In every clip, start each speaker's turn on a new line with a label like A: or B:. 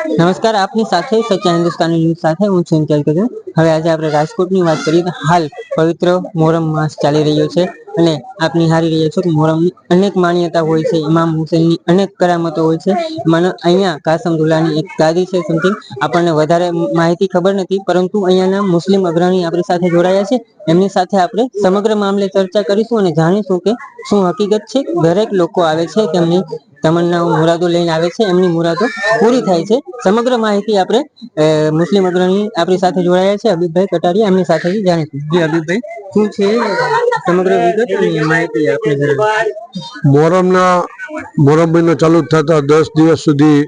A: નમસ્કાર, આપની સાથે સચ્ચા હિન્દુસ્તાની ન્યૂઝ સાથે હું છું ઇન્ચાર્જ હવે આજે આપણે રાજકોટની વાત કરીએ તો હાલ પવિત્ર મોહરમ માસ ચાલી રહ્યો છે અને આપ નિહાળી રહ્યા છો કે મોહરમની અનેક માન્યતા હોય છે, ઇમામ હુસેનની અનેક કરામતો હોય છે. મને અહીંયા કાસમ દુલ્લાની એક ગાદી છે સમથિંગ આપણને વધારે માહિતી ખબર નથી, પરંતુ અહીંયાના મુસ્લિમ અગ્રણી આપણી સાથે જોડાયા છે. એમની સાથે આપણે સમગ્ર મામલે ચર્ચા કરીશું અને જાણીશું કે શું હકીકત છે. દરેક લોકો આવે છે તેમની તમન્નાઓ મુરાદો લઈને આવે છે. એમની મુરાદો પૂરી થાય છે. સમગ્ર માહિતી આપણે મુસ્લિમ અગ્રણી આપણી સાથે જોડાયા છે. અબીબભાઈ કટારિયા એમની સાથે જાણીશું. જી અબીબભાઈ શું છે સમગ્ર વિગત માહિતી આપણે
B: મોહરમના મોહરમ મહિનો ચાલુ થતા દસ દિવસ સુધી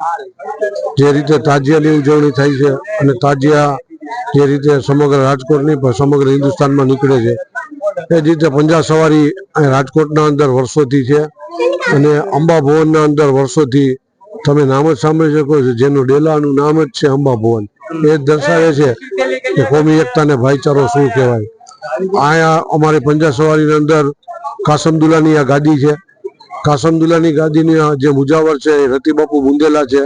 B: જે રીતે તાજિયાની ઉજવણી થાય છે અને તાજિયા જે રીતે સમગ્ર રાજકોટની પણ સમગ્ર હિન્દુસ્તાનમાં નીકળે છે. એ રીતે પંજા સવારી રાજકોટના અંદર વર્ષોથી છે. અને અંબા ભવનના અંદર વર્ષોથી તમે નામ જ સાંભળી શકો છો, જેનું ડેલાનું નામ જ છે અંબા ભવન એ દર્શાવે છે કે કોમી એકતા અને ભાઈચારો શું કહેવાય. અહીંયા અમારી પંજા સવારીની અંદર કાસમદુલ્લાની આ ગાદી છે. કાસમદુલ્લાની ગાદીની જે મુજાવર છે, એ રતિબાપુ બુંદેલા છે.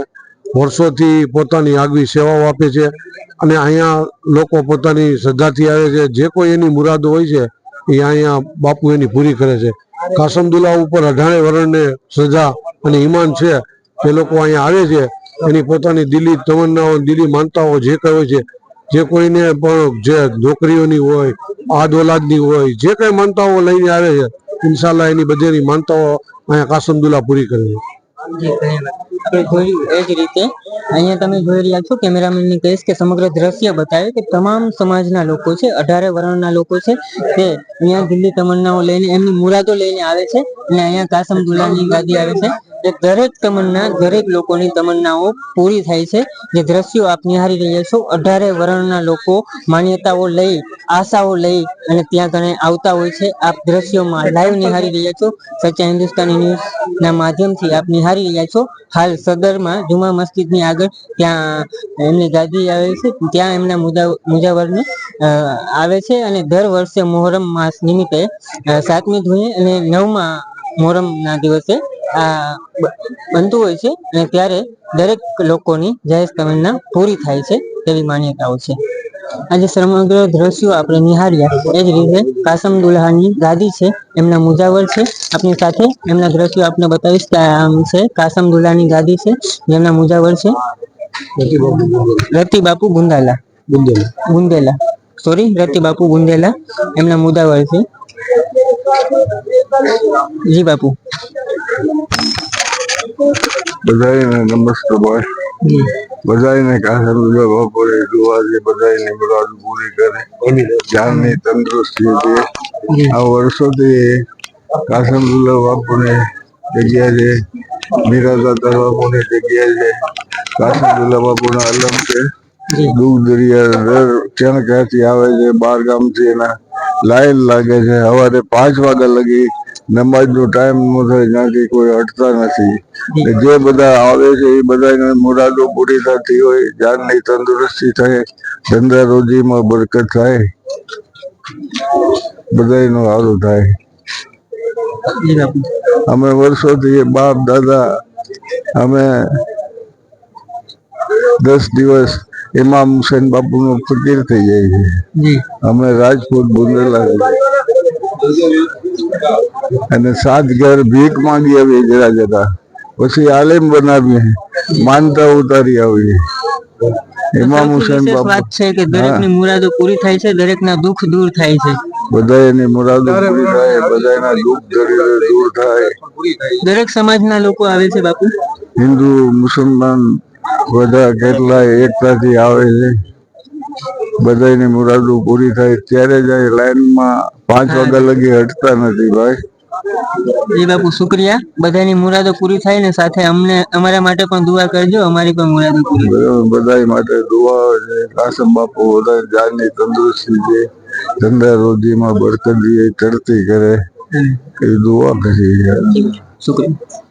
B: વર્ષોથી પોતાની આગવી સેવાઓ આપે છે અને અહીંયા લોકો પોતાની શ્રદ્ધાથી આવે છે. જે કોઈ એની મુરાદો હોય છે, એ અહીંયા બાપુ એની પૂરી કરે છે. કાસમદુલ્લા ઉપર અઢાણે વરણને સજા અને ઈમાન છે. તે લોકો અહીંયા આવે છે, એની પોતાની દિલ્હી તમન્નાઓ દિલ્હી માનતાઓ જે કઈ હોય છે, જે કોઈને પણ જે નોકરીઓની હોય, આદ ઓલાદની હોય, જે કઈ માનતાઓ લઈને આવે છે ઇન્શાલ્લાહ એની બધીની માનતાઓ અહીંયા કાસમદુલ્લા પૂરી કરે છે.
A: આપણે જોયું એ જ રીતે અહીંયા તમે જોઈ રહ્યા છો કેમેરામેનની કહીશ કે સમગ્ર દ્રશ્ય બતાવે કે તમામ સમાજના લોકો છે, અઢારે વર્ણના લોકો છે તે અહીંયા દિલ્હી તમન્નાઓ લઈને એમની મુરાદો લઈને આવે છે અને અહીંયા કાસમ દુલ્લાની ગાદી આવે છે. જે દરેક તમન્ના, દરેક લોકોની તમન્નાઓ પૂરી થાય છે, જે દ્રશ્યો આપ નિહાળી રહ્યા છો, અઢારે વર્ણના લોકો માન્યતાઓ લઈ, આશાઓ લઈ અને ત્યાં કણે આવતા હોય છે. આપ દ્રશ્યોમાં લાઈવ નિહાળી રહ્યા છો. સચ્ચા હિન્દુસ્તાની ન્યૂઝના માધ્યમથી આપ નિહાળી રહ્યા છો. હાલ સદરમાં જુમા મસ્જિદની આગળ ત્યાં એમની ગાદી આવે છે. ત્યાં એમના મુજા મુજાવરને આવે છે અને દર વર્ષે મોહરમ માસ નિમિત્તે સાતમી ધોઈએ અને નવમા મોહરમના દિવસે બનતું હોય છે અને ત્યારે દરેક લોકોની જાહેર તમન્ના પૂરી થાય છે તેવી માન્યતાઓ છે. આજે સમગ્ર દ્રશ્યો આપણે નિહાળ્યા. એ જ રીતે કાસમ દુલ્હાની ગાદી છે એમના મુજાવર છે. આપની સાથે એમના દ્રશ્યો આપને બતાવીશ છે કાસમ દુલ્હાની ગાદી છે જેમના મુજાવર છે. રતિ બાપુ ગુંદાલા. ગુંદેલા. સોરી રતિ બાપુ ગુંદેલા. એમના મુદાવર છે. જી બાપુ.
C: બધાને નમસ્તે ભાઈ. બધાને કાસમ બપોરે છે બધાને મુરાદ પૂરી કરે. જાનની તંદુરસ્તી દે આ વર્ષોથી કાસમદુલ્લા બાપુને જગ્યા છે. મીરાદાતા બાપુની જગ્યા છે. કાસમદુલ્લા બાપુના અલમ છે. દૂધ દરિયા, દર ક્યાં ક્યાંથી આવે છે, બાર ગામથી એના લાઈન લાગે છે. સવારે પાંચ વાગ્યા લગી નમાજનો ટાઈમ નો થાય, ત્યાંથી કોઈ અટતા નથી. જે બધા આવે છે, એ બધાને મુરાદો પૂરી થતી હોય, જાનની તંદુરસ્તી થાય, ધંધા રોજીમાં બરકત થાય, બધાયનું સારું થાય. અમે વર્ષોથી બાપ દાદા, અમે દસ દિવસ ઇમામ હુસેન બાપુનું ફકીર થઈ જાય છે. અમે રાજકોટ બુંદેલા અને સાત ઘર ભીખ માંગી આવી જરા જરા. પછી આલેમ બનાવી માનતા ઉતારી આવી ઇમામ હુસેન
A: બાપુ. વાત છે કે દરેકની મુરાદો પૂરી થાય છે દરેકના દુઃખ દૂર થાય છે.
C: બધા એની મુરાદો પૂરી થાય બધાના દુઃખ દૂર થાય.
A: દરેક સમાજના લોકો આવે છે બાપુ.
C: હિન્દુ મુસલમાન બધા કેટલા એકતાથી આવે છે. બધાની મુરાદો પૂરી થાય ત્યારે જ લાઈનમાં પાંચ વાગ્યા લગી હટતા નથી ભાઈ.
A: જી બાપુ શુક્રિયા. બધાની મુરાદો પૂરી થાય ને સાથે અમને અમારા માટે પણ દુઆ કરજો અમારી પણ મુરાદો પૂરી.
C: બધા માટે દુઆ છે. કાસમ બાપુ બધા જાનની તંદુરસ્તી છે. ધંધા રોજીમાં બરકત દે ચડતી કરે. એ દુઆ કરી
A: શુક્રિયા.